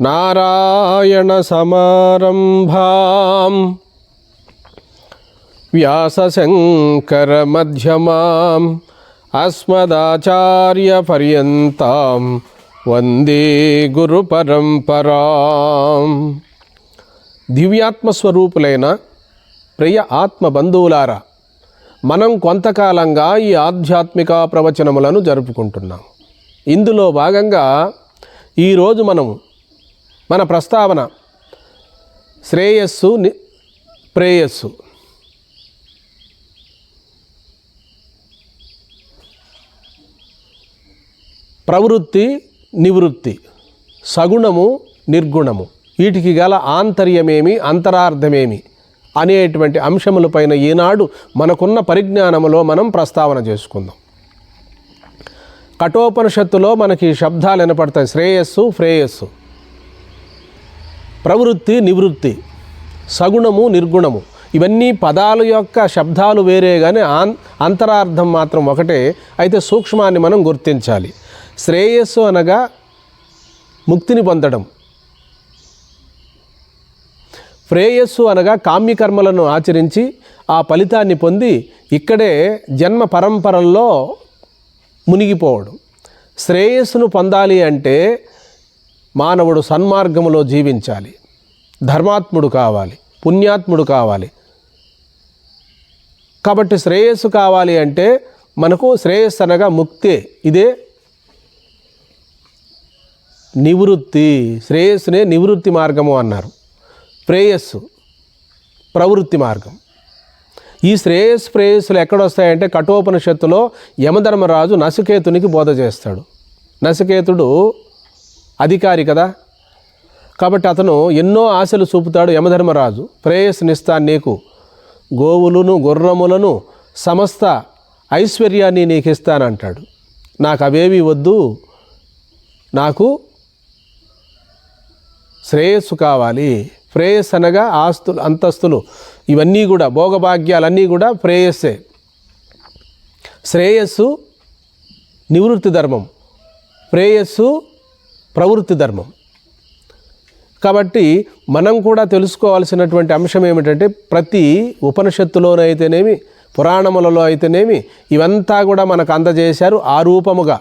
నారాయణసమారంభాం వ్యాసశంకరమధ్యమాం అస్మదాచార్యపర్యంతం వందే గురుపరంపరాం. దివ్యాత్మస్వరూపులైన ప్రియ ఆత్మ బంధువులారా మనం కొంతకాలంగా ఈ ఆధ్యాత్మిక ప్రవచనములను జరుపుకుంటున్నాం. ఇందులో భాగంగా ఈరోజు మనము మన ప్రస్తావన శ్రేయస్సు ని- ప్రేయస్సు. ప్రవృత్తి నివృత్తి సగుణము నిర్గుణము వీటికి గల ఆంతర్యమేమి అంతరార్థమేమి? అనేటువంటి అంశములపైన ఈనాడు మనకున్న పరిజ్ఞానములో మనం ప్రస్తావన చేసుకుందాం. కఠోపనిషత్తులో మనకి శబ్దాలు వినపడతాయి. శ్రేయస్సు శ్రేయస్సు ప్రవృత్తి నివృత్తి. సగుణము నిర్గుణము. ఇవన్నీ పదాల యొక్క శబ్దాలు వేరే కానీ ఆన్ అంతరార్థం మాత్రం ఒకటే. అయితే సూక్ష్మాన్ని మనం గుర్తించాలి. శ్రేయస్సు అనగా ముక్తిని పొందడం. ప్రేయస్సు అనగా కామ్యకర్మలను ఆచరించి ఆ ఫలితాన్ని పొంది ఇక్కడే జన్మ పరంపరల్లో మునిగిపోవడం. శ్రేయస్సును పొందాలి అంటే మానవుడు సన్మార్గములో జీవించాలి. ధర్మాత్ముడు కావాలి పుణ్యాత్ముడు కావాలి. కాబట్టి శ్రేయస్సు కావాలి అంటే మనకు శ్రేయస్సు అనగా ముక్తే. ఇదే నివృత్తి. శ్రేయస్సునే నివృత్తి మార్గము అన్నారు. ప్రేయస్సు ప్రవృత్తి మార్గం. ఈ శ్రేయస్ ప్రేయస్సులు ఎక్కడొస్తాయంటే కఠోపనిషత్తులో యమధర్మరాజు నసికేతునికి బోధ చేస్తాడు. నసికేతుడు అధికారి కదా. కాబట్టి అతను ఎన్నో ఆశలు చూపుతాడు యమధర్మరాజు. ప్రేయస్నిస్తాను నీకు. గోవులను గుర్రములను సమస్త ఐశ్వర్యాన్ని నీకు ఇస్తానంటాడు నాకు అవేవి వద్దు. నాకు శ్రేయస్సు కావాలి. ప్రేయస్ అనగా ఆస్తులు అంతస్తులు. ఇవన్నీ కూడా భోగభాగ్యాలన్నీ కూడా ప్రేయస్సే శ్రేయస్సు నివృత్తి ధర్మం. ప్రేయస్సు ప్రవృత్తి ధర్మం. కాబట్టి మనం కూడా తెలుసుకోవాల్సినటువంటి అంశం ఏమిటంటే ప్రతి ఉపనిషత్తులోనైతేనేమి పురాణములలో అయితేనేమి ఇవంతా కూడా మనకు అందజేశారు ఆ రూపముగా.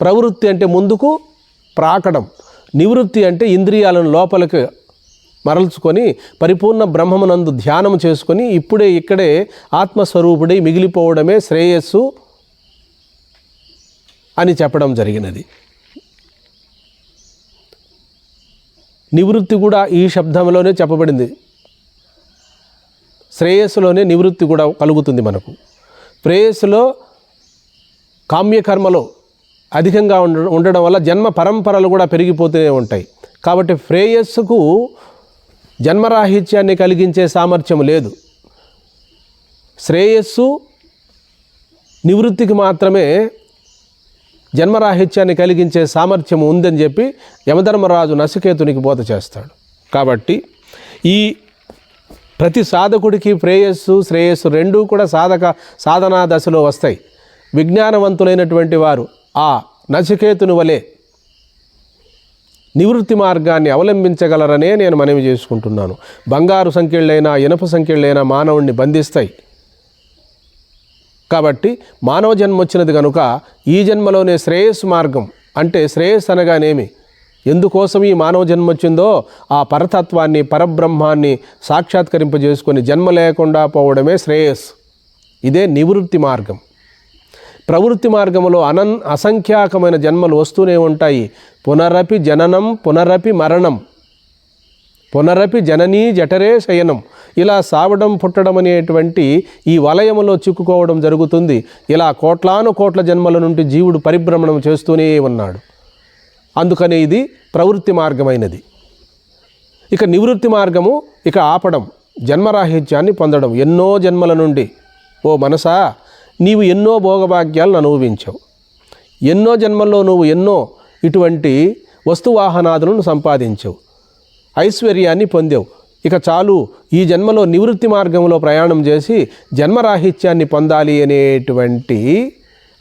ప్రవృత్తి అంటే ముందుకు ప్రాకడం నివృత్తి అంటే ఇంద్రియాలను లోపలికి మరల్చుకొని పరిపూర్ణ బ్రహ్మమునందు ధ్యానం చేసుకొని ఇప్పుడే ఇక్కడే ఆత్మస్వరూపుడై మిగిలిపోవడమే శ్రేయస్సు అని చెప్పడం జరిగినది. నివృత్తి కూడా ఈ శబ్దంలోనే చెప్పబడింది. శ్రేయస్సులోనే నివృత్తి కూడా కలుగుతుంది మనకు. ప్రేయస్సులో కామ్యకర్మలో అధికంగా ఉండ ఉండడం వల్ల జన్మ పరంపరలు కూడా పెరిగిపోతూనే ఉంటాయి. కాబట్టి ప్రేయస్సుకు జన్మరాహిత్యాన్ని కలిగించే సామర్థ్యం లేదు. శ్రేయస్సు నివృత్తికి మాత్రమే జన్మరాహిత్యాన్ని కలిగించే సామర్థ్యం ఉందని చెప్పి యమధర్మరాజు నసికేతునికి బోధ చేస్తాడు. కాబట్టి ఈ ప్రతి సాధకుడికి ప్రేయస్సు శ్రేయస్సు రెండూ కూడా సాధక సాధనా దశలో వస్తాయి. విజ్ఞానవంతులైనటువంటి వారు ఆ నచికేతుని వలె నివృత్తి మార్గాన్ని అవలంబించగలరనే నేను మనవి చేసుకుంటున్నాను. బంగారు సంఖ్యలైనా ఇనప సంఖ్యలైనా మానవుణ్ణి బంధిస్తాయి. కాబట్టి మానవ జన్మ వచ్చినది కనుక ఈ జన్మలోనే శ్రేయస్సు మార్గం అంటే శ్రేయస్సు అనగానేమి? ఎందుకోసం ఈ మానవ జన్మ వచ్చిందో ఆ పరతత్వాన్ని పరబ్రహ్మాన్ని సాక్షాత్కరింపజేసుకొని జన్మ లేకుండా పోవడమే శ్రేయస్సు. ఇదే నివృత్తి మార్గం. ప్రవృత్తి మార్గములో అనం అసంఖ్యాకమైన జన్మలు వస్తూనే ఉంటాయి. పునరపి జననం పునరపి మరణం. పునరపి జననీ జఠరే శయనం. ఇలా సావడం పుట్టడం అనేటువంటి ఈ వలయములో చిక్కుకోవడం జరుగుతుంది. ఇలా కోట్లాను కోట్ల జన్మల నుండి జీవుడు పరిభ్రమణం చేస్తూనే ఉన్నాడు. అందుకని ఇది ప్రవృత్తి మార్గమైనది. ఇక నివృత్తి మార్గము ఇక ఆపడం జన్మరాహిత్యాన్ని పొందడం ఎన్నో జన్మల నుండి. ఓ మనసా నీవు ఎన్నో భోగభాగ్యాలను అనుభవించావు. ఎన్నో జన్మల్లో నువ్వు ఎన్నో ఇటువంటి వస్తువాహనాదులను సంపాదించావు. ఐశ్వర్యాన్ని పొందావు. ఇక చాలు ఈ జన్మలో నివృత్తి మార్గంలో ప్రయాణం చేసి జన్మరాహిత్యాన్ని పొందాలి అనేటువంటి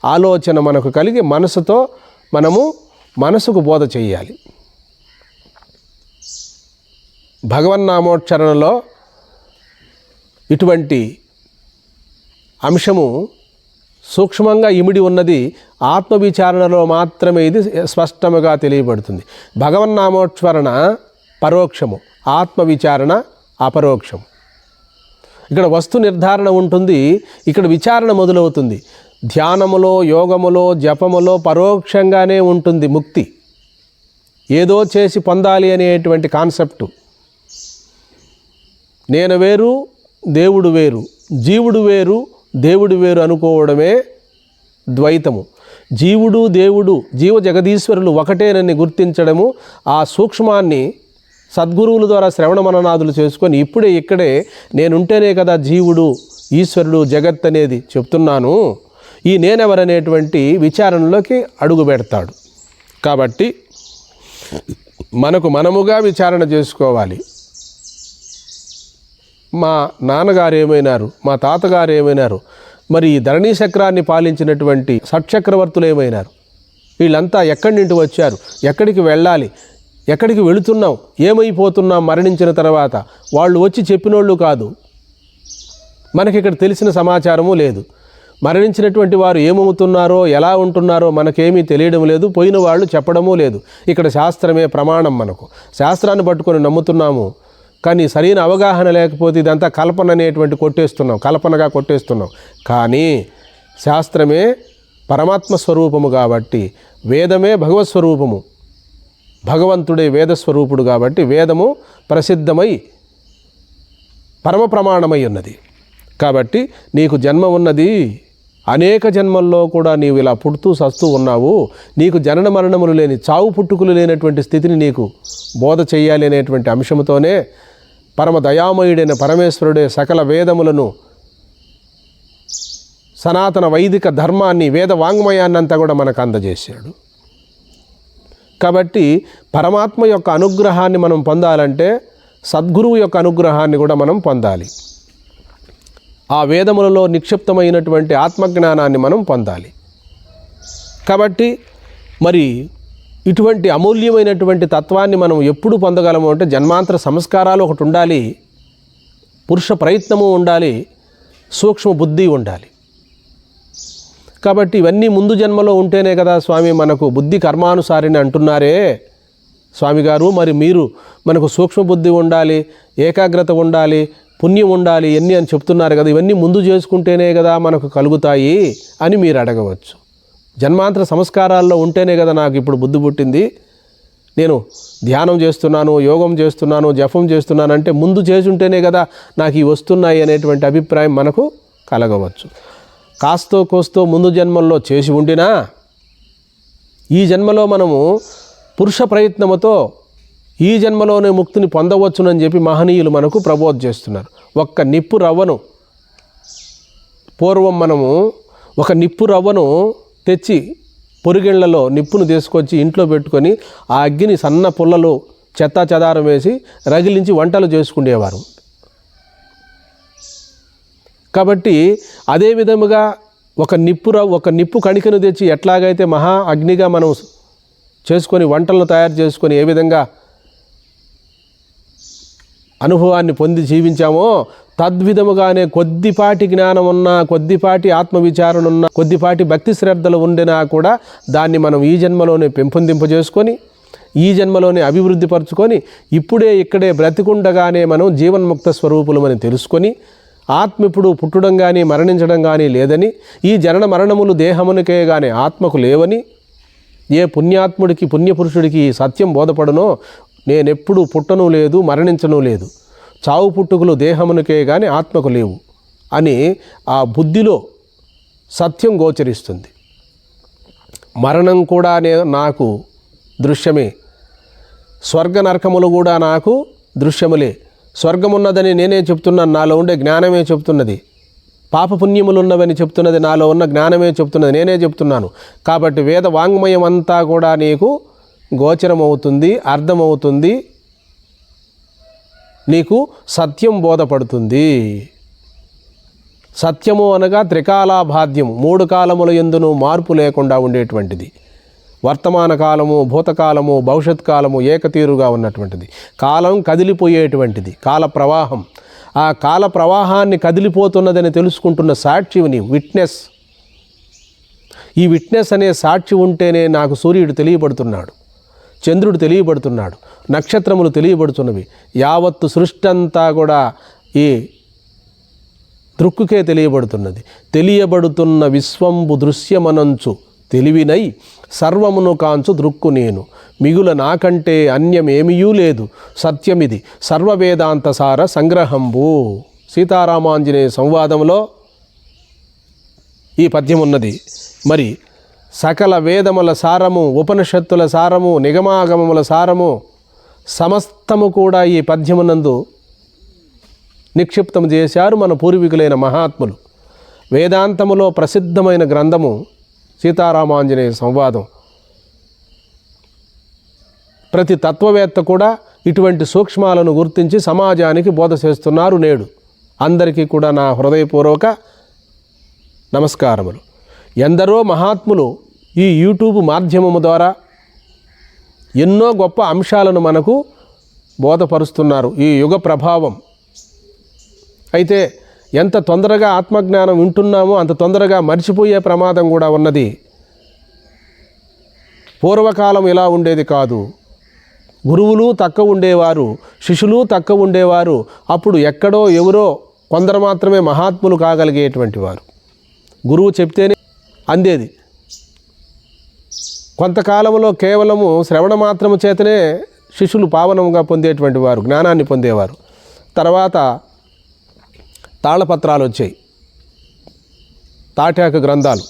ఆలోచన మనకు కలిగి మనసుతో మనము మనసుకు బోధ చేయాలి భగవన్నామోచ్చరణలో ఇటువంటి అంశము సూక్ష్మంగా ఇమిడి ఉన్నది ఆత్మవిచారణలో మాత్రమే ఇది స్పష్టముగా తెలియబడుతుంది. భగవన్నామోచ్వరణ పరోక్షము ఆత్మవిచారణ అపరోక్షం ఇక్కడ వస్తు నిర్ధారణ ఉంటుంది ఇక్కడ విచారణ మొదలవుతుంది. ధ్యానములో యోగములో జపములో పరోక్షంగానే ఉంటుంది ముక్తి. ఏదో చేసి పొందాలి అనేటువంటి కాన్సెప్టు. నేను వేరు దేవుడు వేరు జీవుడు వేరు దేవుడు వేరు అనుకోవడమే ద్వైతము. జీవుడు దేవుడు జీవ జగదీశ్వరులు ఒకటేనని గుర్తించడము ఆ సూక్ష్మాన్ని సద్గురువుల ద్వారా శ్రవణ మననాదులు చేసుకొని ఇప్పుడే ఇక్కడే నేనుంటేనే కదా జీవుడు ఈశ్వరుడు జగత్ అనేది చెప్తున్నాను. ఈ నేనెవరనేటువంటి విచారణలోకి అడుగు పెడతాడు. కాబట్టి మనకు మనముగా విచారణ చేసుకోవాలి. మా నాన్నగారు ఏమైనారు? మా తాతగారు ఏమైనారు? మరి ఈ ధరణీ చక్రాన్ని పాలించినటువంటి సట్చక్రవర్తులు ఏమైనారు? వీళ్ళంతా ఎక్కడి నుండి వచ్చారు? ఎక్కడికి వెళ్ళాలి? ఎక్కడికి వెళుతున్నాం? ఏమైపోతున్నాం? మరణించిన తర్వాత వాళ్ళు వచ్చి చెప్పినోళ్ళు కాదు. మనకి ఇక్కడ తెలిసిన సమాచారము లేదు. మరణించినటువంటి వారు ఏమవుతున్నారో ఎలా ఉంటున్నారో మనకేమీ తెలియడం లేదు. పోయిన వాళ్ళు చెప్పడము లేదు. ఇక్కడ శాస్త్రమే ప్రమాణం మనకు. శాస్త్రాన్ని పట్టుకొని నమ్ముతున్నాము. కానీ సరైన అవగాహన లేకపోతే ఇదంతా కల్పన అనేటువంటి కొట్టేస్తున్నాం కల్పనగా కొట్టేస్తున్నాం. కానీ శాస్త్రమే పరమాత్మ స్వరూపము కాబట్టి వేదమే భగవత్ స్వరూపము. భగవంతుడే వేదస్వరూపుడు కాబట్టి వేదము ప్రసిద్ధమై పరమ ప్రమాణమై ఉన్నది. కాబట్టి నీకు జన్మ ఉన్నది అనేక జన్మల్లో కూడా నీవు ఇలా పుడుతూ సస్తూ ఉన్నావు. నీకు జనన మరణములు లేని చావు పుట్టుకులు లేనటువంటి స్థితిని నీకు బోధ చేయాలి అనేటువంటి అంశంతోనే పరమ దయామయుడైన పరమేశ్వరుడే సకల వేదములను సనాతన వైదిక ధర్మాన్ని వేద వాంగ్మయాన్నంతా కూడా మనకు అందజేశాడు. కాబట్టి పరమాత్మ యొక్క అనుగ్రహాన్ని మనం పొందాలంటే సద్గురువు యొక్క అనుగ్రహాన్ని కూడా మనం పొందాలి. ఆ వేదములలో నిక్షిప్తమైనటువంటి ఆత్మజ్ఞానాన్ని మనం పొందాలి. కాబట్టి మరి ఇటువంటి అమూల్యమైనటువంటి తత్వాన్ని మనం ఎప్పుడు పొందగలము అంటే జన్మాంతర సంస్కారాలు ఒకటి ఉండాలి పురుష ప్రయత్నము ఉండాలి సూక్ష్మ బుద్ధి ఉండాలి. కాబట్టి ఇవన్నీ ముందు జన్మలో ఉంటేనే కదా స్వామి మనకు బుద్ధి కర్మానుసారిని అంటున్నారే స్వామి గారు. మరి మీరు మనకు సూక్ష్మ బుద్ధి ఉండాలి ఏకాగ్రత ఉండాలి పుణ్యం ఉండాలి ఎన్ని అని చెప్తున్నారు కదా. ఇవన్నీ ముందు చేసుకుంటేనే కదా మనకు కలుగుతాయి అని మీరు అడగవచ్చు. జన్మాంతర సంస్కారాల్లో ఉంటేనే కదా నాకు ఇప్పుడు బుద్ధి పుట్టింది. నేను ధ్యానం చేస్తున్నాను యోగం చేస్తున్నాను జపం చేస్తున్నాను అంటే ముందు చేసుంటేనే కదా నాకు ఇవి వస్తున్నాయి అనేటువంటి అభిప్రాయం మనకు కలగవచ్చు. కాస్తో కోస్తో ముందు జన్మల్లో చేసి ఉండినా ఈ జన్మలో మనము పురుష ప్రయత్నముతో ఈ జన్మలోనే ముక్తిని పొందవచ్చునని చెప్పి మహనీయులు మనకు ప్రబోధ చేస్తున్నారు. ఒక్క నిప్పు రవ్వను పూర్వం మనము ఒక నిప్పు రవ్వను తెచ్చి పొరిగిళ్ళలో నిప్పును తీసుకొచ్చి ఇంట్లో పెట్టుకొని ఆ అగ్గిని సన్న పుల్లలు చెత్తా చెదారం వేసి రగిలించి వంటలు చేసుకునేవారు కాబట్టి అదే విధముగా ఒక నిప్పు ఒక నిప్పు కణికను తెచ్చి ఎట్లాగైతే మహా అగ్నిగా మనం చేసుకొని వంటలను తయారు చేసుకొని ఏ విధంగా అనుభవాన్ని పొంది జీవించామో తద్విధముగానే కొద్దిపాటి జ్ఞానం ఉన్నా కొద్దిపాటి ఆత్మవిచారణ ఉన్నా కొద్దిపాటి భక్తి శ్రద్ధలు ఉండినా కూడా దాన్ని మనం ఈ జన్మలోనే పెంపొందింపజేసుకొని ఈ జన్మలోనే అభివృద్ధి పరుచుకొని ఇప్పుడే ఇక్కడే బ్రతికుండగానే మనం జీవన్ముక్త స్వరూపులమని తెలుసుకొని ఆత్మ ఇప్పుడు పుట్టడం కానీ మరణించడం కానీ లేదని ఈ జనన మరణములు దేహమునికే కానీ ఆత్మకు లేవని ఏ పుణ్యాత్ముడికి పుణ్యపురుషుడికి సత్యం బోధపడనో నేనెప్పుడు పుట్టను లేదు మరణించను లేదు. చావు పుట్టుకులు దేహమునికే కానీ ఆత్మకు లేవు అని ఆ బుద్ధిలో సత్యం గోచరిస్తుంది. మరణం కూడా నే నాకు దృశ్యమే. స్వర్గ నరకములు కూడా నాకు దృశ్యములే. స్వర్గమున్నదని నేనే చెప్తున్నాను నాలో ఉండే జ్ఞానమే చెప్తున్నది. పాపపుణ్యములు ఉన్నవని చెప్తున్నది నాలో ఉన్న జ్ఞానమే చెప్తున్నది నేనే చెప్తున్నాను. కాబట్టి వేద వాంగ్మయం అంతా కూడా నీకు గోచరమవుతుంది అర్థమవుతుంది నీకు సత్యం బోధపడుతుంది. సత్యము అనగా త్రికాలాభాద్యం మూడు కాలముల ఎందును మార్పు లేకుండా ఉండేటువంటిది. వర్తమాన కాలము భూతకాలము భవిష్యత్ కాలము ఏకతీరుగా ఉన్నటువంటిది. కాలం కదిలిపోయేటువంటిది కాల ప్రవాహం. ఆ కాల ప్రవాహాన్ని కదిలిపోతున్నదని తెలుసుకుంటున్న సాక్షివి నీవు విట్నెస్. ఈ విట్నెస్ అనే సాక్షి ఉంటేనే నాకు సూర్యుడు తెలియబడుతున్నాడు. చంద్రుడు తెలియబడుతున్నాడు. నక్షత్రములు తెలియబడుతున్నవి. యావత్తు సృష్టి అంతా కూడా ఈ దృక్కుకే తెలియబడుతున్నది. తెలియబడుతున్న విశ్వంబు దృశ్యమనంచు తెలివినై సర్వమును కాంచు దృక్కు నేను. మిగుల నాకంటే అన్యమేమియూ లేదు. సత్యమిది సర్వవేదాంత సార సంగ్రహంబు. సీతారామాంజనేయ సంవాదంలో ఈ పద్యం ఉన్నది మరి సకల వేదముల సారము ఉపనిషత్తుల సారము నిగమాగమముల సారము సమస్తము కూడా ఈ పద్యమునందు నిక్షిప్తం చేశారు మన పూర్వీకులైన మహాత్ములు. వేదాంతములో ప్రసిద్ధమైన గ్రంథము సీతారామాంజనేయ సంవాదం. ప్రతి తత్వవేత్త కూడా ఇటువంటి సూక్ష్మాలను గుర్తించి సమాజానికి బోధ చేస్తున్నారు నేడు. అందరికీ కూడా నా హృదయపూర్వక నమస్కారములు. ఎందరో మహాత్ములు ఈ యూట్యూబ్ మాధ్యమము ద్వారా ఎన్నో గొప్ప అంశాలను మనకు బోధపరుస్తున్నారు ఈ యుగ ప్రభావం. అయితే ఎంత తొందరగా ఆత్మజ్ఞానం వింటున్నామో అంత తొందరగా మర్చిపోయే ప్రమాదం కూడా ఉన్నది. పూర్వకాలం ఇలా ఉండేది కాదు. గురువులు తక్కువ ఉండేవారు శిష్యులు తక్కువ ఉండేవారు. అప్పుడు ఎక్కడో ఎవరో కొందరు మాత్రమే మహాత్ములు కాగలిగేటువంటి వారు. గురువు చెప్తేనే అందేది. కొంతకాలంలో కేవలము శ్రవణ మాత్రము చేతనే శిష్యులు పావనంగా పొందేటువంటి వారు జ్ఞానాన్ని పొందేవారు. తర్వాత తాళపత్రాలు వచ్చాయి. తాటాక గ్రంథాలు.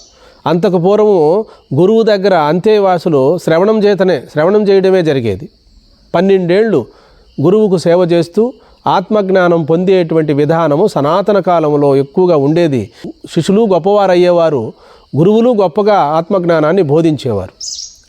అంతకు పూర్వము గురువు దగ్గర అంతేవాసులు శ్రవణం చేతనే శ్రవణం చేయడమే జరిగేది. పన్నెండేళ్ళు గురువుకు సేవ చేస్తూ ఆత్మజ్ఞానం పొందేటువంటి విధానము సనాతన కాలంలో ఎక్కువగా ఉండేది. శిష్యులు గొప్పవారు అయ్యేవారు గురువులు గొప్పగా ఆత్మజ్ఞానాన్ని బోధించేవారు.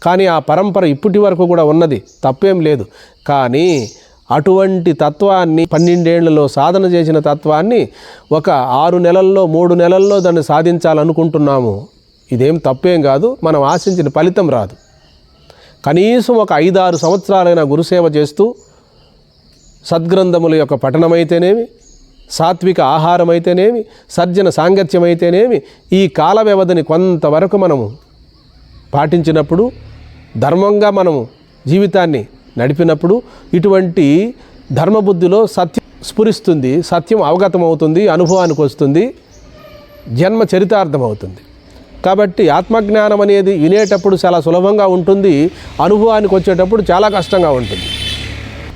కానీ ఆ పరంపర ఇప్పటి వరకు కూడా ఉన్నది తప్పేం లేదు. కానీ అటువంటి తత్వాన్ని పన్నెండేళ్ళలో సాధన చేసిన తత్వాన్ని ఒక ఆరు నెలల్లో మూడు నెలల్లో దాన్ని సాధించాలనుకుంటున్నాము. ఇదేం తప్పేం కాదు మనం ఆశించిన ఫలితం రాదు. కనీసం ఒక ఐదారు సంవత్సరాలైన గురుసేవ చేస్తూ సద్గ్రంథముల యొక్క పఠనమైతేనేమి సాత్విక ఆహారం అయితేనేమి సజ్జన సాంగత్యం అయితేనేమి ఈ కాల వ్యవధిని కొంతవరకు మనము పాటించినప్పుడు ధర్మంగా మనము జీవితాన్ని నడిపినప్పుడు ఇటువంటి ధర్మబుద్ధిలో సత్యం స్ఫురిస్తుంది సత్యం అవగతం అవుతుంది అనుభవానికి వస్తుంది జన్మ చరితార్థం అవుతుంది కాబట్టి ఆత్మజ్ఞానం అనేది వినేటప్పుడు చాలా సులభంగా ఉంటుంది అనుభవానికి వచ్చేటప్పుడు చాలా కష్టంగా ఉంటుంది.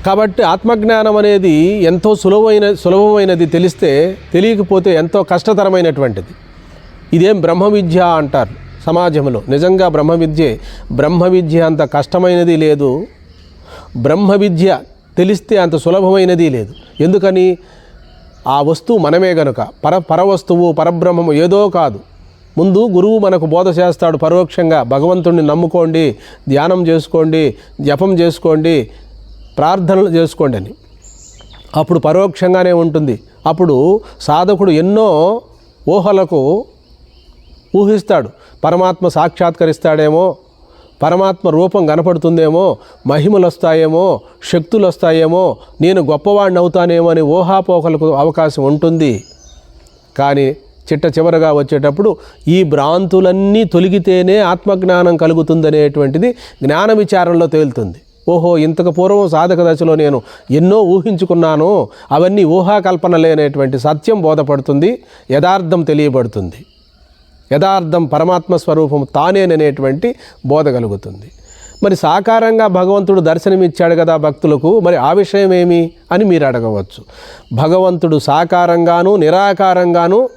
కాబట్టి ఆత్మజ్ఞానం అనేది ఎంతో సులభమైన సులభమైనది తెలిస్తే తెలియకపోతే ఎంతో కష్టతరమైనటువంటిది. ఇదేం బ్రహ్మ విద్య అంటారు సమాజంలో. నిజంగా బ్రహ్మ విద్యే బ్రహ్మ విద్య అంత కష్టమైనది లేదు. బ్రహ్మ విద్య తెలిస్తే అంత సులభమైనది లేదు. ఎందుకని? ఆ వస్తువు మనమే గనుక. పర పరవస్తువు పరబ్రహ్మము ఏదో కాదు. ముందు గురువు మనకు బోధ చేస్తాడు పరోక్షంగా. భగవంతుణ్ణి నమ్ముకోండి ధ్యానం చేసుకోండి జపం చేసుకోండి ప్రార్థనలు చేసుకోండి అని. అప్పుడు పరోక్షంగానే ఉంటుంది. అప్పుడు సాధకుడు ఎన్నో ఊహలకు ఊహిస్తాడు. పరమాత్మ సాక్షాత్కరిస్తాడేమో పరమాత్మ రూపం కనపడుతుందేమో మహిమలు వస్తాయేమో శక్తులు వస్తాయేమో నేను గొప్పవాడిని అవుతానేమో అని ఊహాపోహలకు అవకాశం ఉంటుంది. కానీ చిట్ట చివరగా వచ్చేటప్పుడు ఈ భ్రాంతులన్నీ తొలగితేనే ఆత్మజ్ఞానం కలుగుతుందనేటువంటిది జ్ఞాన విచారంలో తేలుతుంది. ఓహో ఇంతకు పూర్వం సాధక దశలో నేను ఎన్నో ఊహించుకున్నాను. అవన్నీ ఊహాకల్పనలే అనేటువంటి సత్యం బోధపడుతుంది యథార్థం తెలియబడుతుంది. యథార్థం పరమాత్మ స్వరూపం తానేననేటువంటి బోధ కలుగుతుంది. మరి సాకారంగా భగవంతుడు దర్శనమిచ్చాడు కదా భక్తులకు మరి ఆ విషయం ఏమి అని మీరు అడగవచ్చు. భగవంతుడు సాకారంగాను నిరాకారంగాను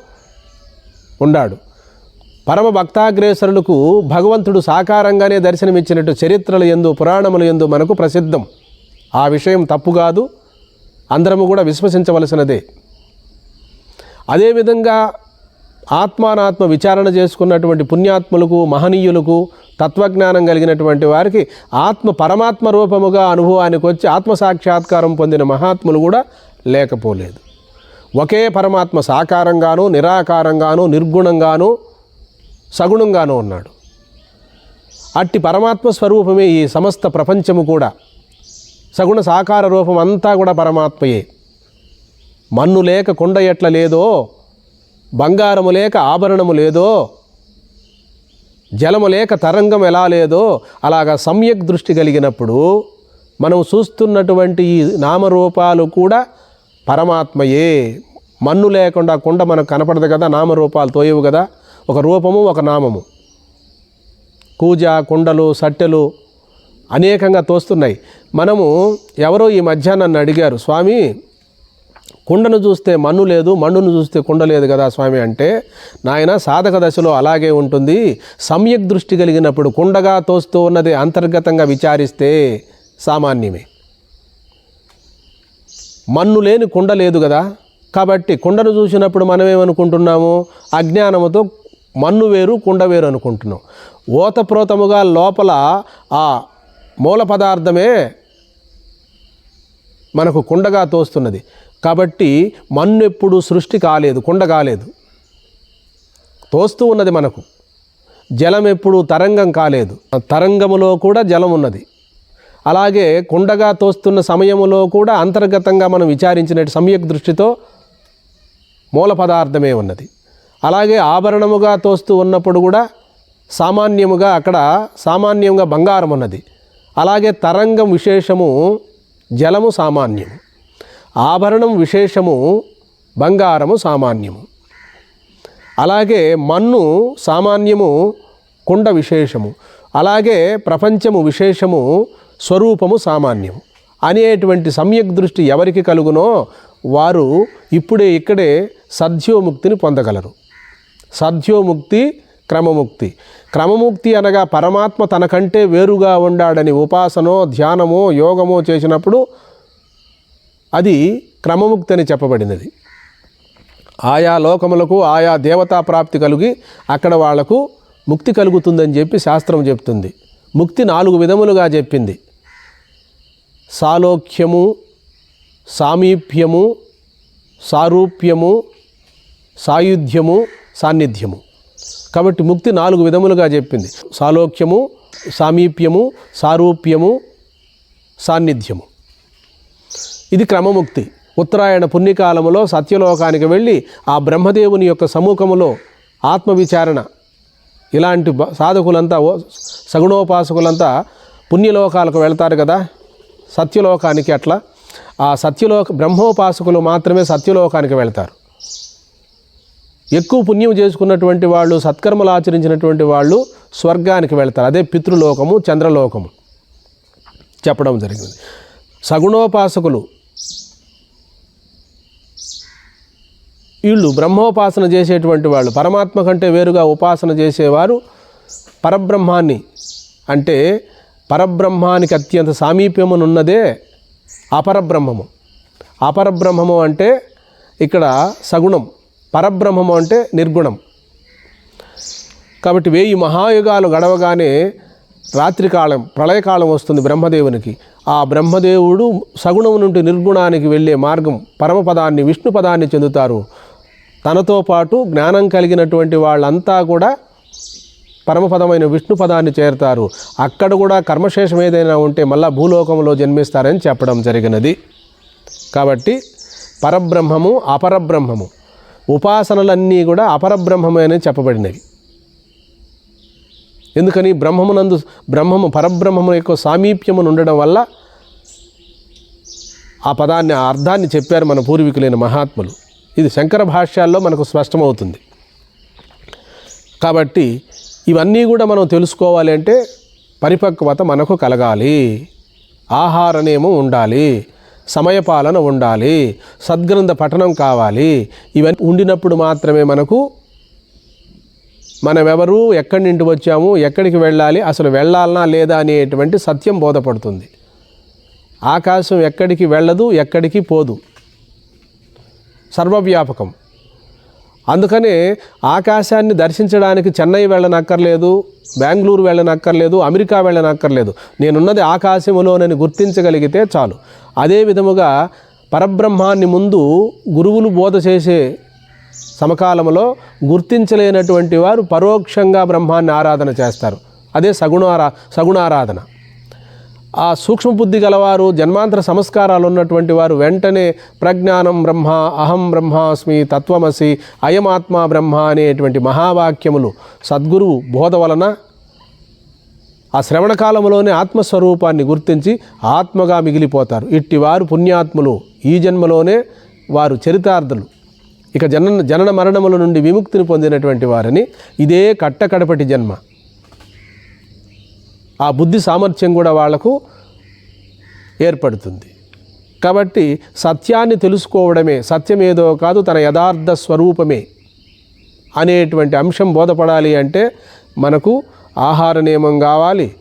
ఉండాడు. పరమ భక్తాగ్రేసరులకు భగవంతుడు సాకారంగానే దర్శనమిచ్చినట్టు చరిత్రలు ఎందు పురాణములు ఎందు మనకు ప్రసిద్ధం. ఆ విషయం తప్పు కాదు అందరము కూడా విశ్వసించవలసినదే. అదేవిధంగా ఆత్మానాత్మ విచారణ చేసుకున్నటువంటి పుణ్యాత్ములకు మహనీయులకు తత్వజ్ఞానం కలిగినటువంటి వారికి ఆత్మ పరమాత్మ రూపముగా అనుభవానికి వచ్చి ఆత్మ సాక్షాత్కారం పొందిన మహాత్ములు కూడా లేకపోలేదు. ఒకే పరమాత్మ సాకారంగాను నిరాకారంగాను నిర్గుణంగాను సగుణంగానూ ఉన్నాడు. అట్టి పరమాత్మ స్వరూపమే ఈ సమస్త ప్రపంచము కూడా. సగుణ సాకార రూపం అంతా కూడా పరమాత్మయే. మన్ను లేక కొండ ఎట్ల లేదో బంగారము లేక ఆభరణము లేదో జలము లేక తరంగం ఎలా లేదో అలాగా సమ్యక్ దృష్టి కలిగినప్పుడు మనం చూస్తున్నటువంటి ఈ నామరూపాలు కూడా పరమాత్మయే. మన్ను లేకుండా కొండ మనకు కనపడదు కదా నామరూపాలు తోయవు కదా. ఒక రూపము ఒక నామము. కూజ కుండలు సట్టెలు అనేకంగా తోస్తున్నాయి. మనము ఎవరో ఈ మధ్య నన్ను అడిగారు స్వామి కుండను చూస్తే మన్ను లేదు మన్నును చూస్తే కుండ లేదు కదా స్వామి అంటే నాయన సాధక దశలో అలాగే ఉంటుంది. సమ్యక్ దృష్టి కలిగినప్పుడు కుండగా తోస్తూ ఉన్నది అంతర్గతంగా విచారిస్తే సామాన్యమే. మన్ను లేని కుండ లేదు కదా కాబట్టి కుండను చూసినప్పుడు మనం ఏమనుకుంటున్నాము అజ్ఞానముతో మన్ను వేరు కుండ వేరు అనుకుంటున్నాం. ఓతప్రోతముగా లోపల ఆ మూల పదార్థమే మనకు కుండగా తోస్తున్నది. కాబట్టి మన్ను ఎప్పుడు సృష్టి కాలేదు కుండ కాలేదు. తోస్తూ ఉన్నది మనకు. జలం ఎప్పుడు తరంగం కాలేదు. తరంగములో కూడా జలం ఉన్నది. అలాగే కుండగా తోస్తున్న సమయములో కూడా అంతర్గతంగా మనం విచారించిన సమ్యక్ దృష్టితో మూల పదార్థమే ఉన్నది. అలాగే ఆభరణముగా తోస్తూ ఉన్నప్పుడు కూడా సామాన్యముగా అక్కడ సామాన్యంగా బంగారం ఉన్నది. అలాగే తరంగం విశేషము జలము సామాన్యము. ఆభరణం విశేషము బంగారము సామాన్యము. అలాగే మన్ను సామాన్యము కుండ విశేషము. అలాగే ప్రపంచము విశేషము స్వరూపము సామాన్యము. అనేటువంటి సమ్యక్ దృష్టి ఎవరికి కలుగునో వారు ఇప్పుడే ఇక్కడే సద్యోముక్తిని పొందగలరు. సాధ్యోముక్తి క్రమముక్తి. క్రమముక్తి అనగా పరమాత్మ తనకంటే వేరుగా ఉండాడని ఉపాసనో ధ్యానమో యోగమో చేసినప్పుడు అది క్రమముక్తి అని చెప్పబడినది. ఆయా లోకములకు ఆయా దేవతా ప్రాప్తి కలిగి అక్కడ వాళ్ళకు ముక్తి కలుగుతుందని చెప్పి శాస్త్రం చెప్తుంది. ముక్తి నాలుగు విధములుగా చెప్పింది. సాలోక్యము సామీప్యము సారూప్యము సాయుధ్యము సాన్నిధ్యము. కాబట్టి ముక్తి నాలుగు విధములుగా చెప్పింది. సాలోక్యము సామీప్యము సారూప్యము సాన్నిధ్యము. ఇది క్రమముక్తి. ఉత్తరాయణ పుణ్యకాలములో సత్యలోకానికి వెళ్ళి ఆ బ్రహ్మదేవుని యొక్క సముఖములో ఆత్మవిచారణ. ఇలాంటి సాధకులంతా సగుణోపాసకులంతా పుణ్యలోకాలకు వెళ్తారు కదా? సత్యలోకానికి అట్లా. ఆ సత్యలోక బ్రహ్మోపాసకులు మాత్రమే సత్యలోకానికి వెళ్తారు. ఎక్కువ పుణ్యం చేసుకున్నటువంటి వాళ్ళు సత్కర్మలు ఆచరించినటువంటి వాళ్ళు స్వర్గానికి వెళ్తారు. అదే పితృలోకము చంద్రలోకము. చెప్పడం జరిగింది. సగుణోపాసకులు వీళ్ళు బ్రహ్మోపాసన చేసేటువంటి వాళ్ళు. పరమాత్మ కంటే వేరుగా ఉపాసన చేసేవారు పరబ్రహ్మాన్ని. అంటే పరబ్రహ్మానికి అత్యంత సామీప్యమునున్నదే అపరబ్రహ్మము. అపరబ్రహ్మము అంటే ఇక్కడ సగుణం. పరబ్రహ్మము అంటే నిర్గుణం. కాబట్టి వెయ్యి మహాయుగాలు గడవగానే రాత్రికాలం ప్రళయకాలం వస్తుంది బ్రహ్మదేవునికి. ఆ బ్రహ్మదేవుడు సగుణం నుండి నిర్గుణానికి వెళ్ళే మార్గం పరమపదాన్ని విష్ణు పదాన్ని చెందుతారు. తనతో పాటు జ్ఞానం కలిగినటువంటి వాళ్ళంతా కూడా పరమపదమైన విష్ణు పదాన్ని చేరుతారు. అక్కడ కూడా కర్మశేషం ఏదైనా ఉంటే మళ్ళా భూలోకంలో జన్మిస్తారని చెప్పడం జరిగినది. కాబట్టి పరబ్రహ్మము అపరబ్రహ్మము. ఉపాసనలన్నీ కూడా అపరబ్రహ్మమే చెప్పబడినవి. ఎందుకని బ్రహ్మమునందు బ్రహ్మము పరబ్రహ్మము యొక్క సామీప్యమును ఉండడం వల్ల ఆ పదాన్ని ఆ అర్థాన్ని చెప్పారు మన పూర్వీకులైన మహాత్ములు. ఇది శంకర భాష్యాల్లో మనకు స్పష్టమవుతుంది. కాబట్టి ఇవన్నీ కూడా మనం తెలుసుకోవాలి అంటే పరిపక్వత మనకు కలగాలి. ఆహారనేమో ఉండాలి. సమయపాలన ఉండాలి. సద్గ్రంథ పఠనం కావాలి. ఇవన్నీ ఉండినప్పుడు మాత్రమే మనకు మనం ఎవరు ఎక్కడి నుండి వచ్చాము ఎక్కడికి వెళ్ళాలి అసలు వెళ్ళాలనా లేదా అనేటువంటి సత్యం బోధపడుతుంది. ఆకాశం ఎక్కడికి వెళ్ళదు ఎక్కడికి పోదు. సర్వవ్యాపకం. అందుకనే ఆకాశాన్ని దర్శించడానికి చెన్నై వెళ్ళనక్కర్లేదు బెంగళూరు వెళ్ళనక్కర్లేదు అమెరికా వెళ్ళనక్కర్లేదు. నేనున్నది ఆకాశములోనని గుర్తించగలిగితే చాలు. అదే విధముగా పరబ్రహ్మాన్ని ముందు గురువులు బోధ చేసే సమకాలంలో గుర్తించలేనటువంటి వారు పరోక్షంగా బ్రహ్మాన్ని ఆరాధన చేస్తారు. అదే సగుణారా సగుణారాధన. ఆ సూక్ష్మబుద్ధి గలవారు జన్మాంతర సంస్కారాలు ఉన్నటువంటి వారు వెంటనే ప్రజ్ఞానం బ్రహ్మ అహం బ్రహ్మాస్మి తత్వమసి అయమాత్మ బ్రహ్మ అనేటువంటి మహావాక్యములు సద్గురువు బోధ వలన ఆ శ్రవణ కాలంలోనే ఆత్మస్వరూపాన్ని గుర్తించి ఆత్మగా మిగిలిపోతారు. ఇట్టి వారు పుణ్యాత్ములు. ఈ జన్మలోనే వారు చరితార్థులు. ఇక జన జనన మరణముల నుండి విముక్తిని పొందినటువంటి వారని ఇదే కట్టకడపటి జన్మ. ఆ బుద్ధి సామర్థ్యం కూడా వాళ్ళకు ఏర్పడుతుంది. కాబట్టి సత్యాన్ని తెలుసుకోవడమే సత్యమేదో కాదు తన యథార్థ స్వరూపమే అనేటువంటి అంశం బోధపడాలి అంటే మనకు ఆహార నియమం కావాలి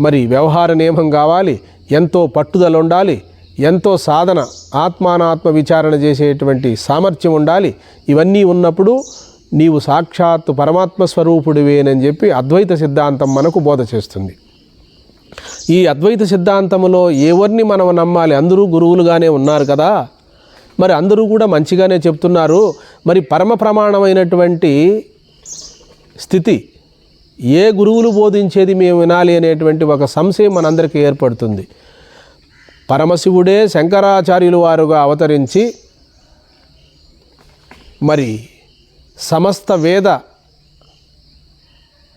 మరి వ్యవహార నియమం కావాలి ఎంతో పట్టుదల ఉండాలి ఎంతో సాధన ఆత్మానాత్మ విచారణ చేసేటువంటి సామర్థ్యం ఉండాలి ఇవన్నీ ఉన్నప్పుడు నీవు సాక్షాత్ పరమాత్మ స్వరూపుడివేనని చెప్పి అద్వైత సిద్ధాంతం మనకు బోధ చేస్తుంది. ఈ అద్వైత సిద్ధాంతంలో ఎవరిని మనం నమ్మాలి? అందరూ గురువులుగానే ఉన్నారు కదా? మరి అందరూ కూడా మంచిగానే చెప్తున్నారు. మరి పరమ ప్రమాణమైనటువంటి స్థితి ఏ గురువులు బోధించేది మేము వినాలి అనేటువంటి ఒక సంశయం మనందరికీ ఏర్పడుతుంది. పరమశివుడే శంకరాచార్యులు వారుగా అవతరించి మరి సమస్త వేద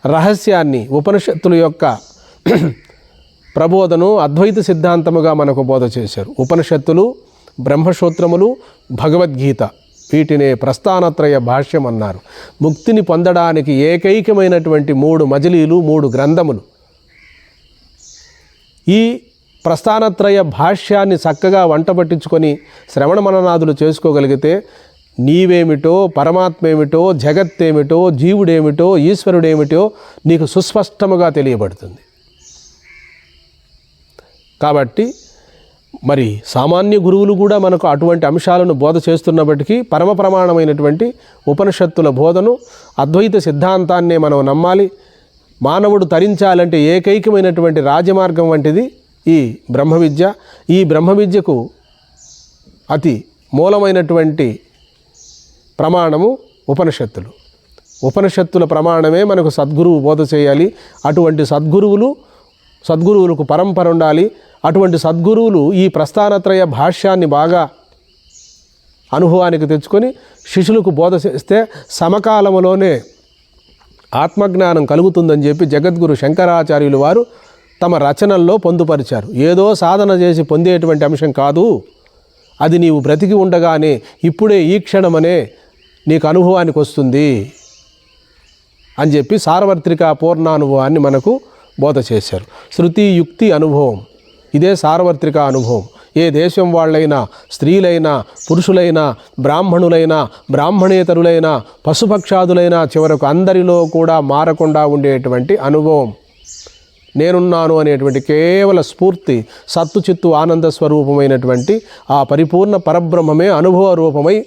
రహస్యాన్ని ఉపనిషత్తుల యొక్క ప్రబోధను అద్వైత సిద్ధాంతముగా మనకు బోధ చేశారు. ఉపనిషత్తులు బ్రహ్మసూత్రములు భగవద్గీత వీటినే ప్రస్థానత్రయ భాష్యం అన్నారు. ముక్తిని పొందడానికి ఏకైకమైనటువంటి మూడు మజిలీలు మూడు గ్రంథములు. ఈ ప్రస్థానత్రయ భాష్యాన్ని చక్కగా వంట పట్టించుకొని శ్రవణ మననాదులు చేసుకోగలిగితే నీవేమిటో పరమాత్మ ఏమిటో జగత్తేమిటో జీవుడేమిటో ఈశ్వరుడేమిటో నీకు సుస్పష్టముగా తెలియబడుతుంది. కాబట్టి మరి సామాన్య గురువులు కూడా మనకు అటువంటి అంశాలను బోధ చేస్తున్నప్పటికీ పరమ ప్రమాణమైనటువంటి ఉపనిషత్తుల బోధను అద్వైత సిద్ధాంతాన్నే మనం నమ్మాలి. మానవుడు తరించాలంటే ఏకైకమైనటువంటి రాజమార్గం వంటిది ఈ బ్రహ్మ విద్య ఈ బ్రహ్మ విద్యకు అతి మూలమైనటువంటి ప్రమాణము ఉపనిషత్తులు. ఉపనిషత్తుల ప్రమాణమే మనకు సద్గురువు బోధ చేయాలి. అటువంటి సద్గురువులు సద్గురువులకు పరంపర ఉండాలి. అటువంటి సద్గురువులు ఈ ప్రస్థానత్రయ భాష్యాన్ని బాగా అనుభవానికి తెచ్చుకొని శిష్యులకు బోధ చేస్తే సమకాలములోనే ఆత్మజ్ఞానం కలుగుతుందని చెప్పి జగద్గురు శంకరాచార్యులు వారు తమ రచనల్లో పొందుపరిచారు. ఏదో సాధన చేసి పొందేటువంటి అంశం కాదు. అది నీవు బ్రతికి ఉండగానే ఇప్పుడే ఈ క్షణమనే నీకు అనుభవానికి వస్తుంది అని చెప్పి సార్వత్రిక పూర్ణానుభవాన్ని మనకు బోధ చేశారు. శృతి యుక్తి అనుభవం. ఇదే సార్వత్రిక అనుభవం. ఏ దేశం వాళ్ళైనా స్త్రీలైనా పురుషులైనా బ్రాహ్మణులైనా బ్రాహ్మణేతరులైనా పశుపక్షాదులైనా చివరకు అందరిలో కూడా మారకుండా ఉండేటువంటి అనుభవం. నేనున్నాను అనేటువంటి కేవల స్ఫూర్తి సత్తు చిత్తు ఆనంద స్వరూపమైనటువంటి ఆ పరిపూర్ణ పరబ్రహ్మమే అనుభవ రూపమై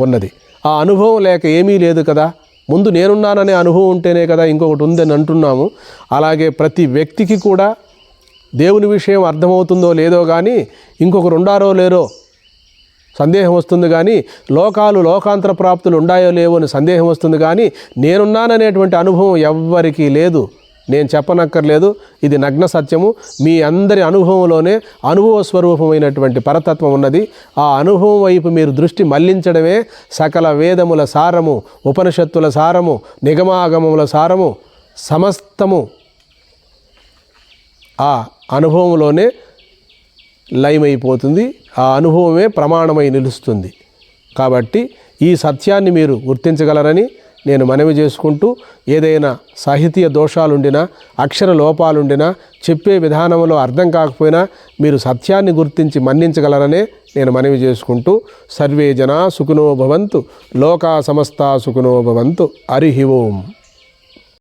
ఉన్నది. ఆ అనుభవం లేక ఏమీ లేదు కదా. ముందు నేనున్నాననే అనుభవం ఉంటేనే కదా ఇంకొకటి ఉందని అంటున్నాము. అలాగే ప్రతి వ్యక్తికి కూడా దేవుని విషయం అర్థమవుతుందో లేదో కానీ ఇంకొకరు ఉండారో లేరో సందేహం వస్తుంది కానీ లోకాలు లోకాంతర ప్రాప్తులు ఉండాయో లేవో అని సందేహం వస్తుంది కానీ నేనున్నాననేటువంటి అనుభవం ఎవ్వరికీ లేదు. నేను చెప్పనక్కర్లేదు ఇది నగ్న సత్యము. మీ అందరి అనుభవంలోనే అనుభవ స్వరూపమైనటువంటి పరతత్వం ఉన్నది. ఆ అనుభవం వైపు మీరు దృష్టి మళ్ళించడమే సకల వేదముల సారము ఉపనిషత్తుల సారము నిగమాగమముల సారము సమస్తము ఆ అనుభవంలోనే లయమైపోతుంది. ఆ అనుభవమే ప్రమాణమై నిలుస్తుంది. కాబట్టి ఈ సత్యాన్ని మీరు గుర్తించగలరని నేను మనవి చేసుకుంటూ ఏదైనా సాహితీయ దోషాలుండినా అక్షర లోపాలుండినా చెప్పే విధానంలో అర్థం కాకపోయినా మీరు సత్యాన్ని గుర్తించి మన్నించగలరనే నేను మనవి చేసుకుంటూ సర్వే జనా సుఖినో భవంతు లోకా సమస్తా సుఖినో భవంతు హరి ఓం.